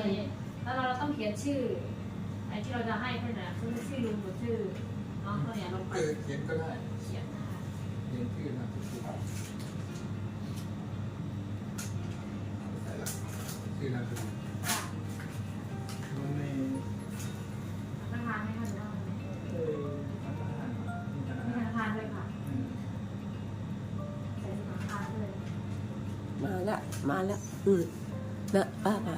เลยแล้วเราเราต้องเขียนชื่อไอ้ที่เราจะให้เพื่อนนะชื่อชื่อลุงหรือชื่อน้องเขาเนี่ยลงไปเขียนก็ได้เขียนนะคะเขียนชื่อนะชื่อชื่อนามสกุลมันในธนาคารไม่ค่อยได้เธนาคารด้วยค่ะใส่ธนาคารด้วยมาละมาละอือละป้ามา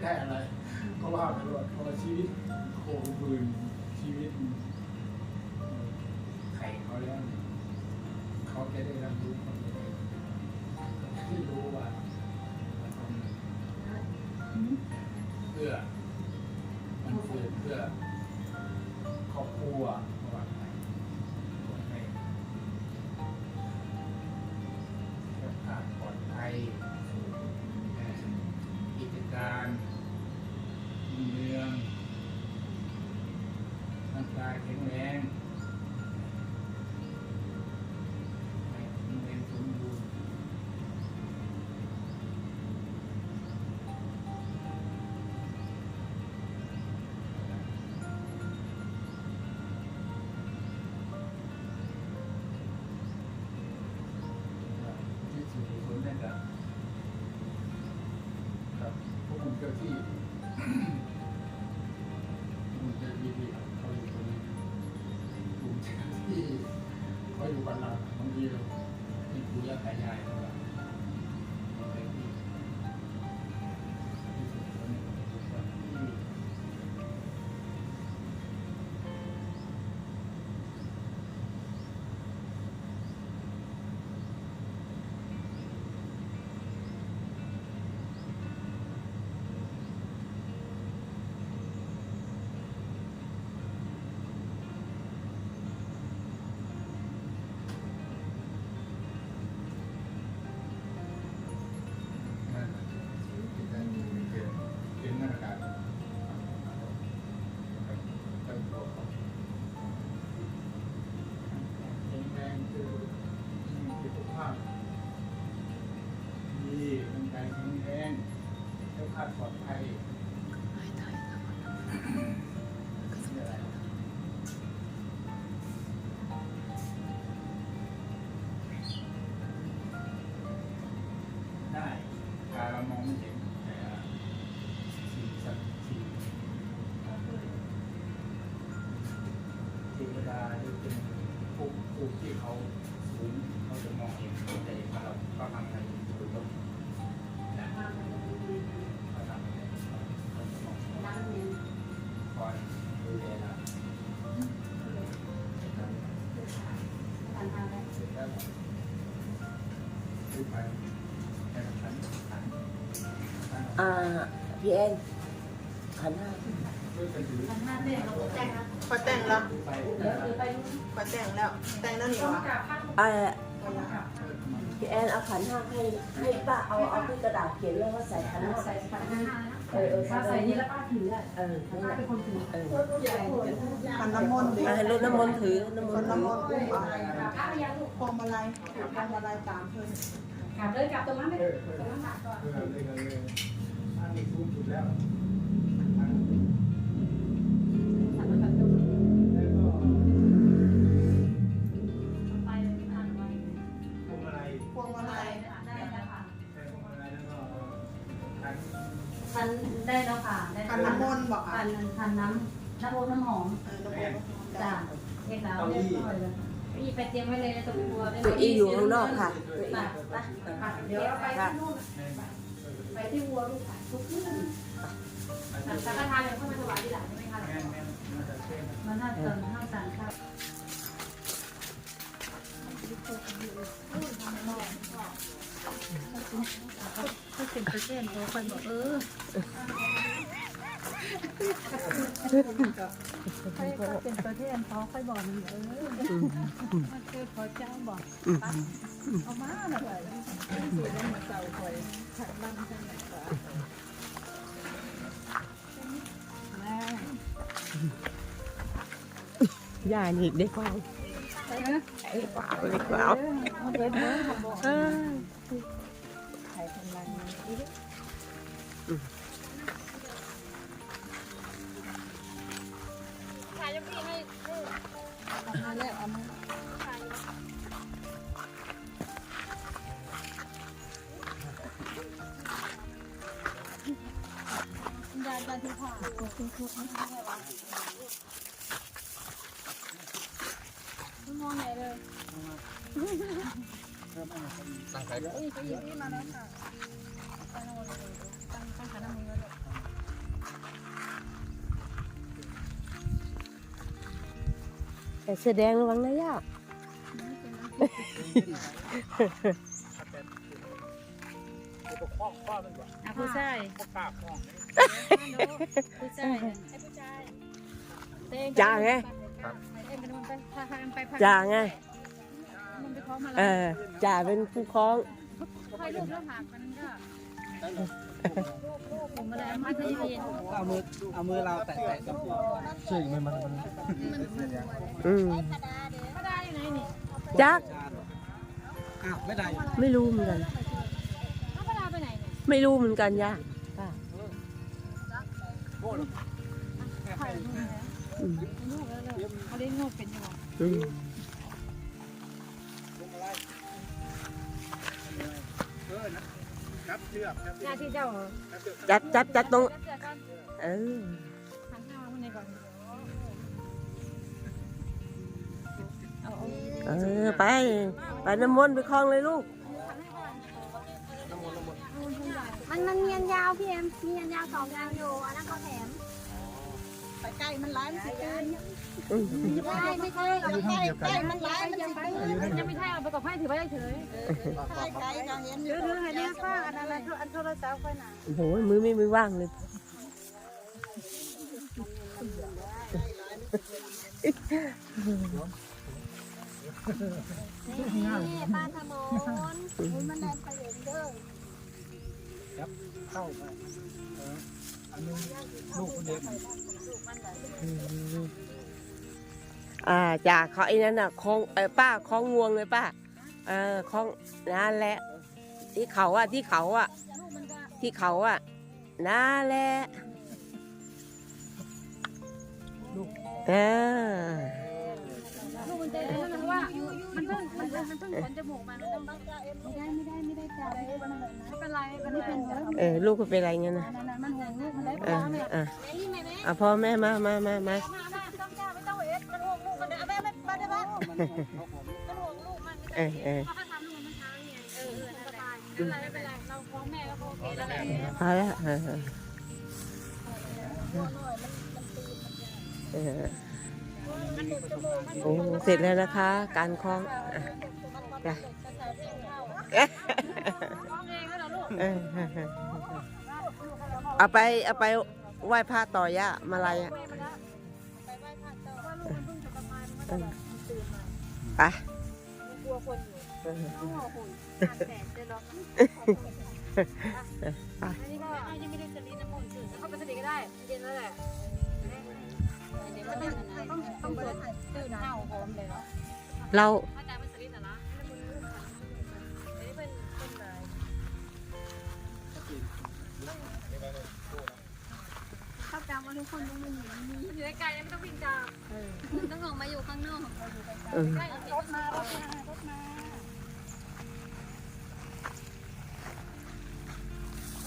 แทนอะไร ก็ว่าไปเลยพอชีวิตโคมบืนชีวิตไข่เขาแล้ว เขาแค่ได้รับรู้ ผู้ผู้ที่เขาสูงเขาจะมองเห็นแต่ว่าเราก็ทำอะไรถูกต้องเขาทำอะรเขาจะมองคอยดูแลเราเสร็จแล้วดูไปแต่ฉันฉันอ่พี่แอนขันห้าขันห้าเนี่ยเราแจ้ง พอแต่งแล้วพอแต่งแล้ว แต่งแล้วหนี่วเออพี่แอนเอาขันห้าให้ให้ป้าเอาเอาที่กระดาษเขียนเรื่องว่าใส่ขันห้าใส่ขันห้าเอเออใส่นี่แล้วป้าถือเออป้าเป็นคนถือเออขันน้ำมนต์ให้รถน้ำมนต์ถือน้ำมนต์น้ำมนต์พวงมาลัยพวงมาลัยตามเพิ่นกลับเลยกลับตรงนั้นเลยตรงนั้นก่อน เตรียมไว้เลยในตัวตัวเก้าอี้อยู่ข้างนอกค่ะเก้าอี้เดี๋ยวเราไปที่นู่นไปที่วัวลูกค่ะทุกที่สังฆทานเลยเข้ามาถวายที่หลังใช่ไหมคะแม่แม่น่าจะเช่นมันน่าจะน่าสั่งค่ะเขาเป็นประเทศเขาคอยบอกเออ ใครก็เป็นประเทศเขาค่อยบอกมันเออมันคือขอเจ้าบอกเอามาหน่อยสีน้ำมันเก่าคอยขัดลำกันหน่อยกว่าแม่ย่าหนีบได้ฟังไปนะไอ้เปล่าไอ้เปล่าเอาเบิดเบิดเขาบอกเออไข่คนลังนี้ายยังพี่ให้เอามาแล้วเอามาคุณยายจะที่ผ่าคุณครูคุณครูให้วะคุณมองไหนเลยตั้งใจเอ้ยไปหยิบนี่มาแล้วค่ะ แต่แสดงระวังนะย่าข้อข้อมันก่อนอะผู้ชายข้อกาบข้อผู้ชายให้ผู้ชายเต้นจ่าไงเต้นไปนู่นไปพาพากันไปพาจ่าไงมันไปคล้องมาเอแล้วอจ่าเป็นผู้คล้อง ค่อยลูกแล้วหักมันก็ ผมมาแล้วมาที่เย็นเอามือเอามือเราแตะแตะกับช่วยมันมันมันอืมก็ได้อยู่ไหนนี่จักอ้าวไม่ได้ไม่รู้เหมือนกันถ้าก็ได้ไปไหนเนี่ยไม่รู้เหมือนกันย่าป้าถ่ายรูปแล้วอืม เชือกนับหน้าที่เจ้าจัดจัดจัดตรงเจอกันเออหันหน้ามาในก่อนเอาเออไป ไปน้ำมนต์ไปคลองเลยลูกมันมันเมียนยาวพี่เอ็มเมียนยาวสองยาวอยู่อันนั้นเขาแถม ไกล้มันร้ายมันสิตื่นอืมไม่ใช่ไม่ใช่ใกล้ใกล้มันร้ายมันสิตื่นยังไม่ใช่เอาไปกับไพ่ถือไว้เฉยใกล้ใกล้ก็เห็นเยู่ยวเดี๋ยวให้เนี่ยป้าอันนั้นอันโทรศัพท์ค่อยหนาโอ้โหมือไม่มือว่างเลยนี่ป้าธมนอุ้ยมันแรงไปเองเด้อเข้าไป อออันนี้ลูกคนเด็กอ่าจ่าเขาไอ้นั่นน่ะคลองเออป้าคลองงวงเลยป้าเออคลองนั่นแหละ ที่เขาอะที่เขาอะ ที่เขาอะนั่นแหละ เออ ลูกมันใจร้อนนะว่ามัน เพิ่งมันเพิ่งมันเพิ่งขนจมูกมามันต้องไม่ได้ไม่ได้ไม่ได้จับไม่เป็นไรมันไม่เป็นไรเออลูกก็เป็นอะไรเงี้ยนะนั่นนั่นมันห่วงลูกมันได้เอป้าอแม่เออแม่นี่แม่แม่เอาพ่อแม่มามามามาแม่ต้องจ้าไม่ต้องเอ็ดมันห่วงลูกมันแม่ไม่มาได้บ้างมันห่วงลูกมันเออเออเขาทำลูกมันช้าเนี่ยเออเออสบายไม่เป็นไรไม่เป็นไรเราฟ้องแม่ก็โอเคแล้วแหละพอแล้วเออเออ โอ้เสร็จแล้วนะคะ การคล้องอะจ้ะฟ้องเองแล้วเหรอลูกเออเอาไปเอาไปไหว้พระต่อย่ามาลายอะไปไหว้พระต่อว่าลูกมันเพิ่งจะป ตื่นมาไปกลัวคนอยู่โอ้โหตามแดดเลยหรอกอันนี้ก็ยังไม่ได้สลีน้ำมันตื่นเข้าไปสลีก็ได้เย็นแล้วแหละเดี๋ยวต้องเปิดตื่นเน่าพร้อมเลยเนาะเราอาจารย์เป็นสลีน่ะนะอันนี้เป็นเป็นไรข้ากลางว่าทุกคนต้องมีอยู่ในกายไม่ต้องวิ่งตามต้องออกมาอยู่ข้างนอกเออใกล้รถมารถมารถมา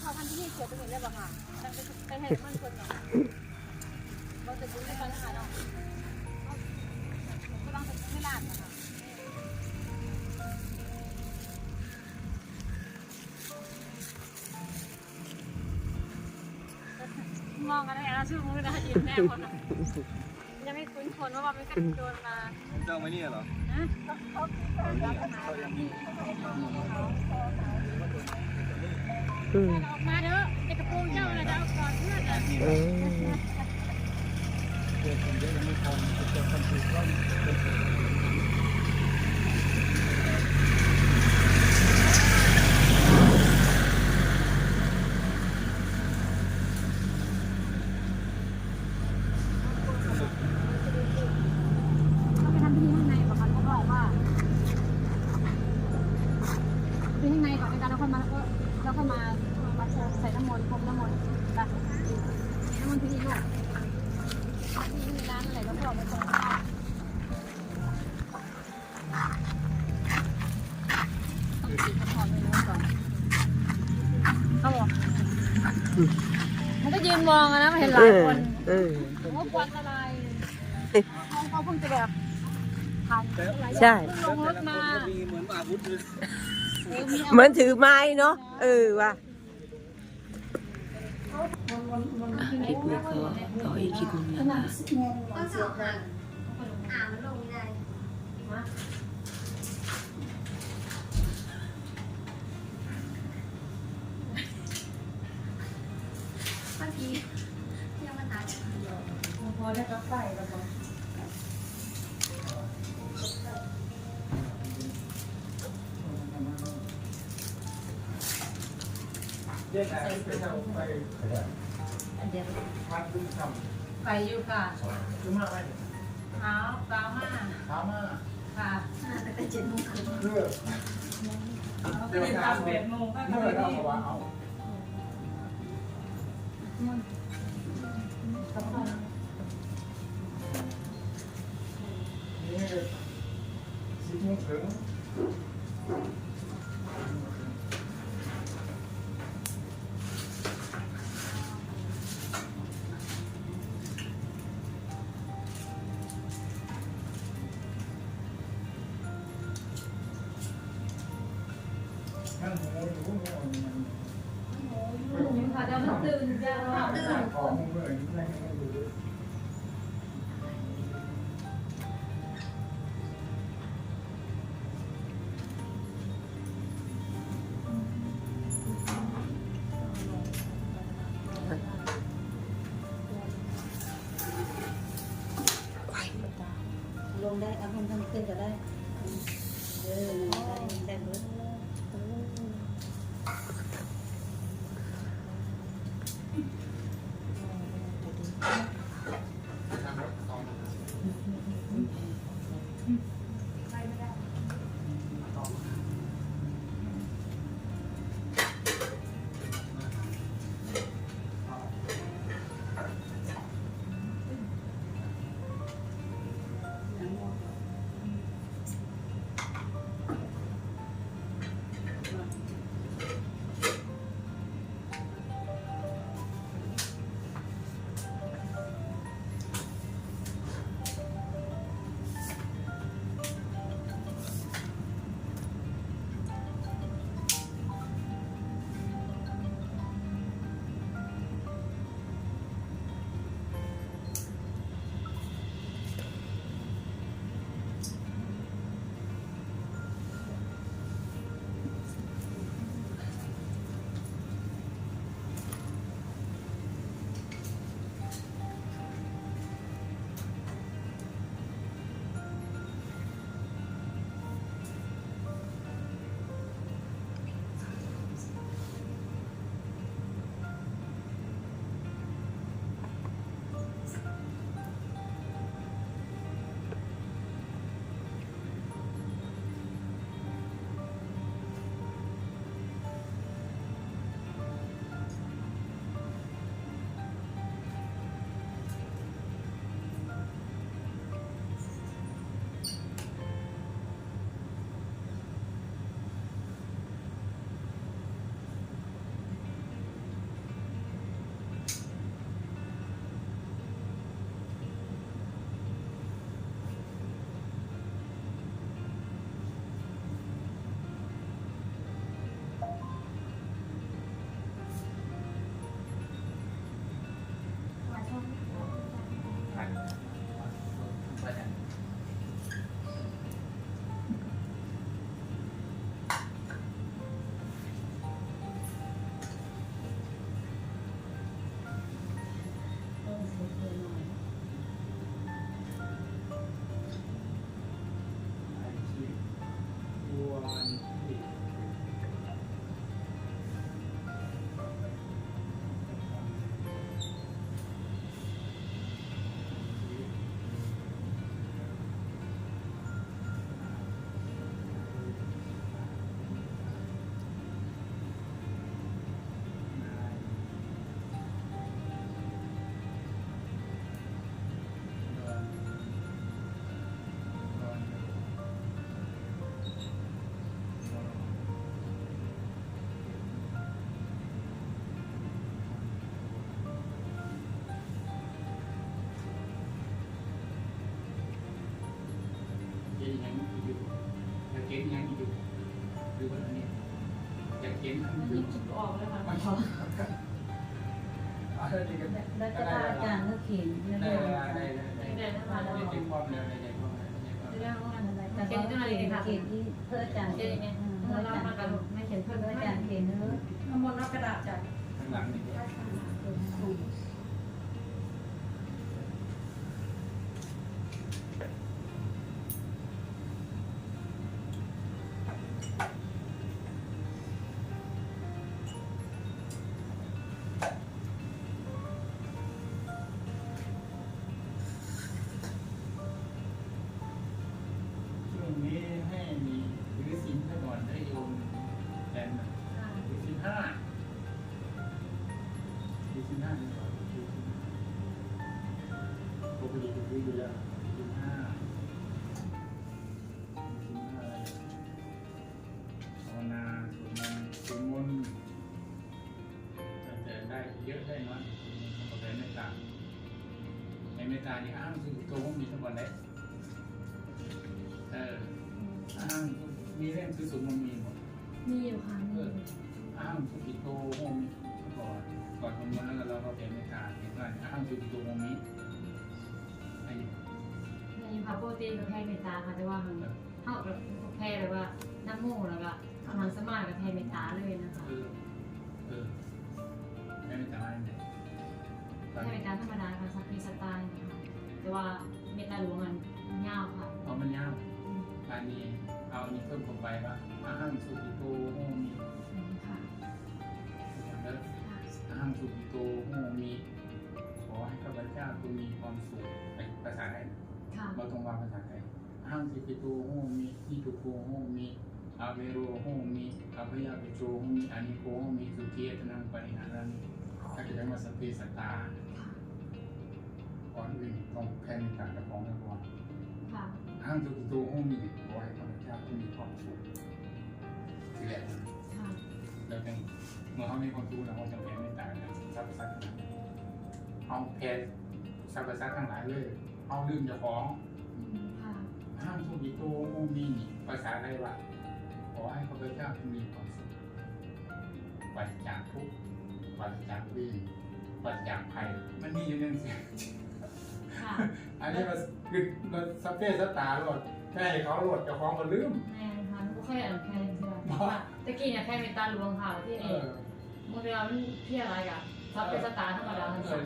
เขาทำที่นี่เขียวไปห็นเลยป่ะค่ะไปให้มันคนเนาะ เราจะรู้ในการหาเนาะก็ต้งไม่ลาดนะคะมองกันได้แล้วชื่อมึงนะยินแน่คนยังไม่คุ้นคนว่ามันเป็นโดนมาเจ้าไม่เนี่ยเหรออืมออกมาเด้อไอ้กระโปรงเจ้านะจะเอาก่อนเพื่อนอะ เกิดคนเยอะยังไม่พอเกิดคนถูกต้องเขาไปทำพิธีข้างในก่อนเขาบอกว่าพิธีข้างในก่อนในการแล้วค่อยมาแล้วก็แล้วก็มามาใส่น้ำมนต์พรมน้ำมนต์นะน้ำมนต์พิธีลูกพิธีใน ร้านอะไรแล้วก็ออกไปตรงข้างต้องตีกระถอนไปนู้นก่อนเขาบอกมันก็ยืนมองอะนะมันเห็นหลายคนเออผมว่าควันอะไรเขาเขาเพิ่งจะแบบทำใช่ เพิ่งลงรถมา มีเหมือนอาวุธเลยเออมีเหมือนถือไม้เนาะเออว่ะ คลิปนี้ก็ต่ออีกคลิปหนึงนะคะต้องสอบห่างอ่ามันลงไม่ได้เมื่อกี้ยังมันหาพอได้ก็ไปแล้วก็เย็นอะไรไปทำไป เดียวพัดขึ้นทไปอยู่ค่ะำคือมากไหมเท้าเก้าห้าถามมาค่ะแต่เจ็ดโมงครึ่งเพื่อเราไปทำแปดโมงก็เพื่เข้าอไปเราที่เอาเอานี่สิบโมงถึงนั่ง ลงได้เอาคนทำขึ้นก็ได้ เออได้ได้เบิด ออกเลยค่ะมัชก็ได้แล้วก็พาอาจารย์ก็เขียนเรื่องอยๆได้ได้ได้เดี๋ยนะคะได้ได้ความเร็วได้ได้ความเร็วในเรื่องว่าอะไรแต่เขียนเขียนที่เพื่ออาจารย์เจ๊ไงเพื่อเรามากันไม่เขียนเพื่ออาจารย์เขียนเนื้อน้ำมนต์กระดาษจ้ะข้างหลังนี่านี่อ้างคือตัวผมมีทั้งหมดเลยเอออ้างมีเล่มคือสุนทรมีหมดมีอยู่ค่ะมีอยู่อ้างสุกิโตโฮมิก่อนก่อนคนนั้นแล้วเราก็เป็นเมตตาเห็นว่าอ้างสุกิโตโฮมิไอ้ในพาโปรตีนกับแพงเมตตาค่ะแต่ว่ามันเท่ากับแพงเลยว่าน้ำมูกแล้วก็ทำงานสมาธิกับแพงเมตตาเลยนะคะเออเออไม่เมตตาเนี่ยตอนแพงเมตตาธรรมดาค่ะ ว่าเมตตาหลวงมันยาวค่ะพอมันยาวการนี้เอาอันนี้เพิ่มเข้าไปว่าอ้างสุกิโตโฮมิค่ะแล้วอ้างสุกิโตโฮมิขอให้ข้าพเจ้าจงมีความสุขไอ้ภาษาไหนค่ะเราต้องวางภาษาไทยห้างสิปิโตโฮมินิทุโกโฮมิอาเวโรโฮมิอาพยาปิโจโฮมิอานิโกโฮมิสุขียตนังปริหารันถ้าจะได้มาสพเพสตตาก่ อนอื่นต้องแค่มีการกระพองกันก่อนค่ะห้างสุกิโตโฮมิขอให้ข้าพเจ้าที่มีความสุขทีแรกนะค่ะแล้วจึงเมื่อเขามีความสุขแล้วเขาจะแผ่เมตตาแล้วสรรพสัตว์ทั้งหลายเอาแผ่สรรพสัตว์ทั้งหลายเลยเอาลืมเจ้าของค่ะห้ามสุกิโตโมมีภาษาอะไรวะขอให้ข้าพเจ้ามีความสุขปราศจากทุกข์ปราศจากเวรปราศจากภัยมันมีอยู่นั่นสิ ค่ะอันนี้มันคือมันสเปซสตาร์โหลดแค่ให้เขาโหลดเจ้าของก็ลืม แม่ค่ะหนูก็เคยอ่านแพงใช่ไหมว่าตะกี้เนี่ยแพงเมตตาหลวงค่ะที่เอนี่อโมเดลมันเพี้ยอะไรกันซับเป็นสตาร์ธรรมดาทั้งเอสิ้อน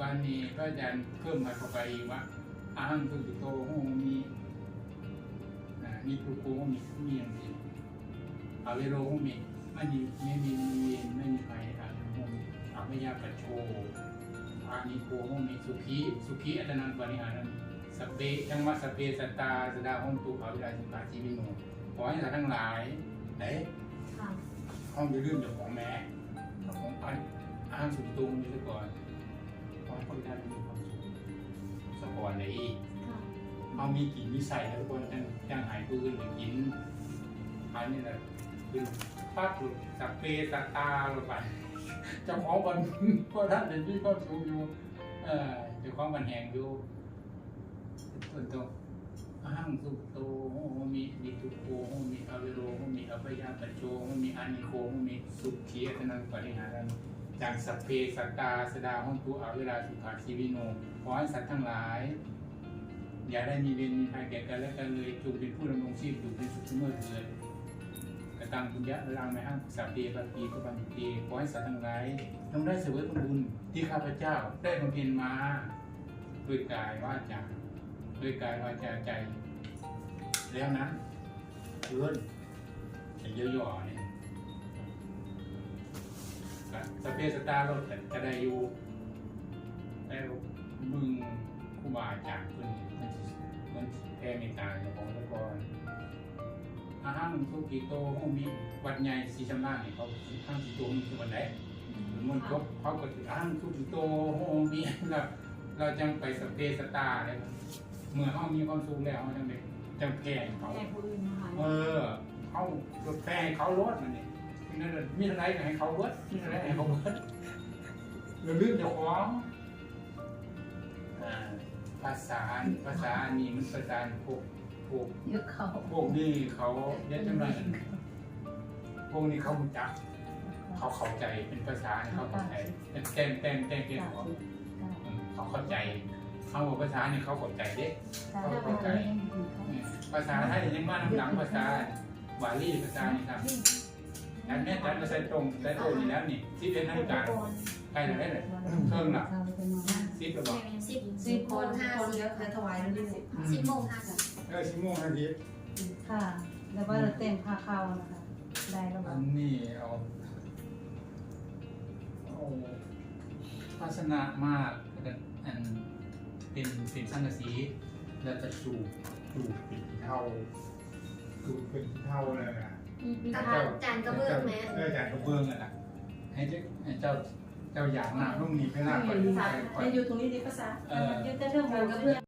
วันนี้พระอาจารย์เพิ่มมาเข้าไปอีกว่าอาหังสุกิโตโมมีอ่ามีทุกโกมีมีอย่างนี้อาเวโรโมมีไม่มีไม่มีเวรไม่มีภัยอะไรโมมีอาพยาปัจโชอานิโกโหมิสุขีสุขีอัตนังปริหารันสพเปจังหวะสพเปสัตตาสดาหงตุภาวิราสุขาชีวิโนขอให้สัตว์ทั้งหลายไหนค่ะห้องจะลืมเจ้าของแม่เจ้าของปันอ้างสุดตุงนี่ซะก่อนขอให้คนได้มีความสุขสะก่อนเลยอีกค่ะเอามีกินมีใส่แล้วทุกคนจังจังหายปืนหรือกินอันนี้แหละคือปั๊บหลุดสัพเปสัตตาลงไปเจ้าของบันก็ท่านเป็นที่ก็สูงอยู่เออเจ้าของบันแหงอยู่ส่วนตัวอ้างสุโตโหมีดิทุโกโหมีอเวโรโหมีอภยาปโจโหมีอานิโคโหมีสุขีอัตนังปริหารันจากสัพเพสัตตาสดาห้องตุอาเวลาสุขาชีวิโนขอให้สัตว์ทั้งหลาย อย่าได้มีเวรมีภัยแก่กันและกันเลยจงเป็นผู้ดำรงชีพอยู่เป็นสุขเสมอเถิด กระตังบุญยะเวลาไม่ห้างสัพเพปปีกบันเตขอให้สัตว์ทั้งหลายจงได้เสวยผลบุญที่ข้าพเจ้าได้บำเพ็ญมาด้วยกายวาจาด้วยกายวาจาใจ แล้วนั้นเพื่อนจะย่อๆนี่ก็สพเพสตตาเราจะได้อยู่แล้มึงครูบาอาจารย์เพิ่นมันสิมันสิแผ่เมตตาเจ้าของแล้วก่ อนอาหังสุกิโตโหมิวัดใหญ่สีชำนาญนี่เขาข้างสีโตมีคือวันไหนมันครบเขาก็ถืออาหังสุกิโตโหมิแล้วเราจังไปสพเพสตตาเลยเมื่อเขามีความสุขแล้วเขาจังไปจังแผ่ให้เขาแพงผู้อื่นนะคะเออเขารถแป้งเขารถมันนี่นั่นน่ะมีอะไรก็ให้เขารถมีอะไรให้เขารถเราลืมเจ้าของอ่าภาษาภาษาอันนี้มันภาษาพวกพ วกเยอะเขาพวกนี้เขาเรียกจังไรพวกนี้เขารู้จัก เขาเข้าใจเป็นภาษาเนี่ยเขาเข้าใจเป็นแต้มแต้มแต้มเป็นหัวอืมเขาเข้าใจเขาบอกภาษานี่เขาเข้าใจเด็กเขาเข้าใจอืมภาษาไทยยังมาหลังภาษาบาลีภาษานี่ครับอันนี้จันมาใส่ตรงใส่ตรงนี่แล้วนี่ที่เป็นนาฬิกาใกล้แล้วได้เลยเครื่องละสิบระบอกสิบสิบคนห้าสิบแล้วถวายแล้วนี่สิบสิบโมงห้าสิบ เออชั่วโมงนาทีค่ะแล้วว่าเราแต่งผ้าขาวนะคะ ได้แล้วอันนี้เอาเอาภาสนะมากแล้วอันเป็นเป็นสังกะสีแล้วก็จูบจูบปิดเท่าดูเป็นเท่าเลยนะกระทานจานกระเบื้องแม่เออจากกระเบื้องอะนะให้เจ้าให้เจ้าเจ้าอยากน้ำลูกนี้ไปน้ำไปไปให้อยู่ตรงนี้ดีภาษาเออ ยืดแต่เรื่องของกระเบื้อง